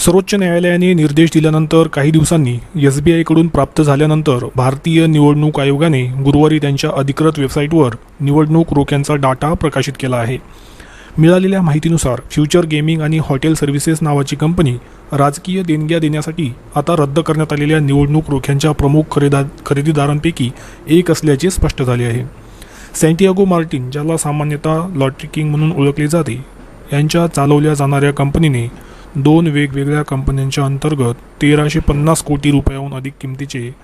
सर्वोच्च न्यायालयाने निर्देश दिल्यानंतर काही दिवसांनी एस बी आयकडून प्राप्त झाल्यानंतर भारतीय निवडणूक आयोगाने गुरुवारी त्यांच्या अधिकृत वेबसाईटवर निवडणूक रोख्यांचा डाटा प्रकाशित केला आहे. मिळालेल्या माहितीनुसार फ्युचर गेमिंग आणि हॉटेल सर्व्हिसेस नावाची कंपनी राजकीय देणग्या देण्यासाठी आता रद्द करण्यात आलेल्या निवडणूक रोख्यांच्या प्रमुख खरेदा खरेदीदारांपैकी एक असल्याचे स्पष्ट झाले आहे. सँटियागो मार्टिन ज्याला सामान्यतः लॉटरी किंग म्हणून ओळखले जाते यांच्या चालवल्या जाणाऱ्या कंपनीने दोन वेगवेगळ्या कंपन्यांच्या अंतर्गत तेराशे पन्नास कोटी रुपयाहून अधिक किमतीचे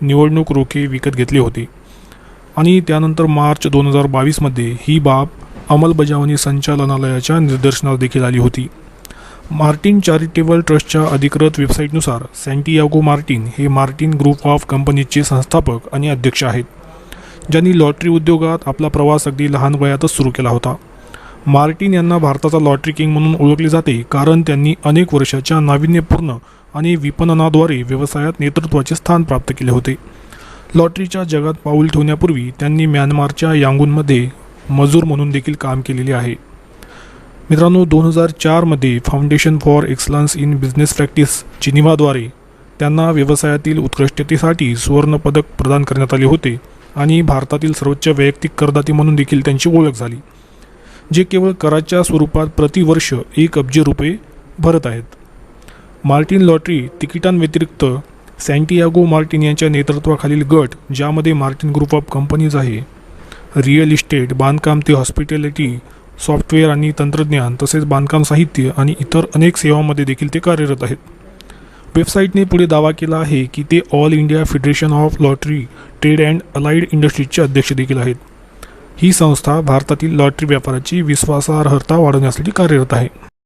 निवडणूक रोखे विकत घेतले होते. आणि त्यानंतर मार्च दोन हजार बावीसमध्ये ही बाब अंमलबजावणी संचालनालयाच्या निदर्शनास देखील आली होती. मार्टिन चॅरिटेबल ट्रस्टच्या अधिकृत वेबसाईटनुसार सँटियागो मार्टिन हे मार्टिन ग्रुप ऑफ कंपनीचे संस्थापक आणि अध्यक्ष आहेत ज्यांनी लॉटरी उद्योगात आपला प्रवास अगदी लहान वयातच सुरू केला होता. मार्टिन यांना भारताचा लॉटरी किंग म्हणून ओळखले जाते कारण त्यांनी अनेक वर्षाच्या नाविन्यपूर्ण आणि विपणनाद्वारे व्यवसायात नेतृत्वाचे स्थान प्राप्त केले होते. लॉटरीच्या जगात पाऊल ठेवण्यापूर्वी त्यांनी म्यानमारच्या यांगूनमध्ये मजूर म्हणून देखील काम केलेले आहे. मित्रांनो दोन हजार चारमध्ये foundation for excellence in business practice जिनिवाद्वारे त्यांना व्यवसायातील उत्कृष्टतेसाठी सुवर्णपदक प्रदान करण्यात आले होते आणि भारतातील सर्वोच्च वैयक्तिक करदाते म्हणून देखील त्यांची ओळख झाली. जे केवळ कराच्या स्वरूपात प्रतिवर्ष एक अब्ज रुपये भरत आहेत. मार्टिन लॉटरी तिकिटांव्यतिरिक्त सँटियागो मार्टिन यांच्या नेतृत्वाखालील गट ज्यामध्ये मार्टिन ग्रुप ऑफ कंपनीज आहे रिअल इस्टेट बांधकाम ते हॉस्पिटॅलिटी सॉफ्टवेअर आणि तंत्रज्ञान तसेच बांधकाम साहित्य आणि इतर अनेक सेवांमध्ये देखील ते कार्यरत आहेत. वेबसाईटने पुढे दावा केला आहे की ते all India federation of lottery trade and allied इंडस्ट्रीजचे अध्यक्ष देखील आहेत. ही संस्था भारतातील लॉटरी व्यापाराची विश्वासार्हता वाढवण्यासाठी कार्यरत आहे.